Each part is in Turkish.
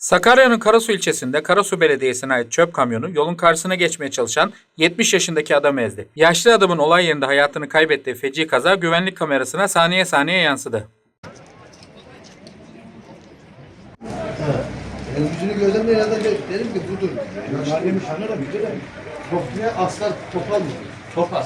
Sakarya'nın Karasu ilçesinde Karasu Belediyesi'ne ait çöp kamyonu yolun karşısına geçmeye çalışan 70 yaşındaki adamı ezdi. Yaşlı adamın olay yerinde hayatını kaybettiği feci kaza güvenlik kamerasına saniye saniye yansıdı. Yani yüzünü gözlemle ya da derim ki budur. Meryem'i tanırım bir de. Topluya aslan topal mı? Topal.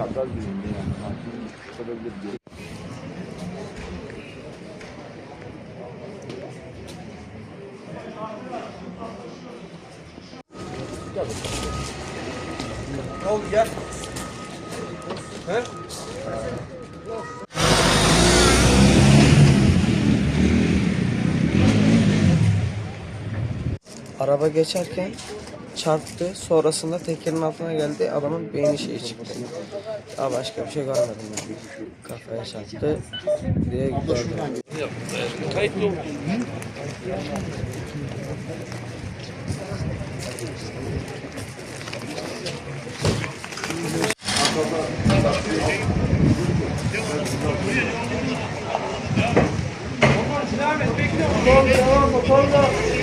çapraz birimde yani. Olabilir diye. Araba geçerken çarptı. Sonrasında tekerin altına geldi. Adamın beyni şeyi çıktı. Daha başka bir şey görmedim ben. Kafaya çarptı diye gördüm. Devam et, bekle. Devam, devam, devam.